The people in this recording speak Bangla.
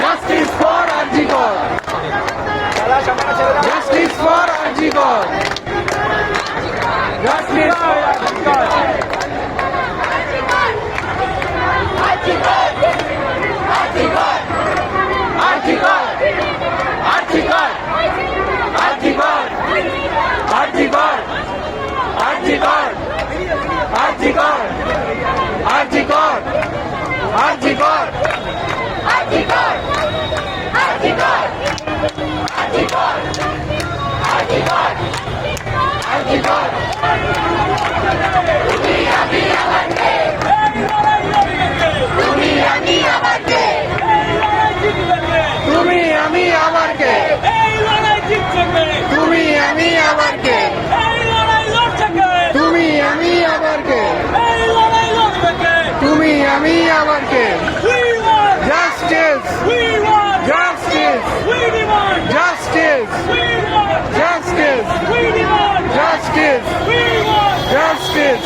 Justice for RG Kar justice for RG Kar justice for RG Kar Archie Gard! Archie Gard! তুমি আমি আমার কে আমি আমাকে justice justice justice justice justice justice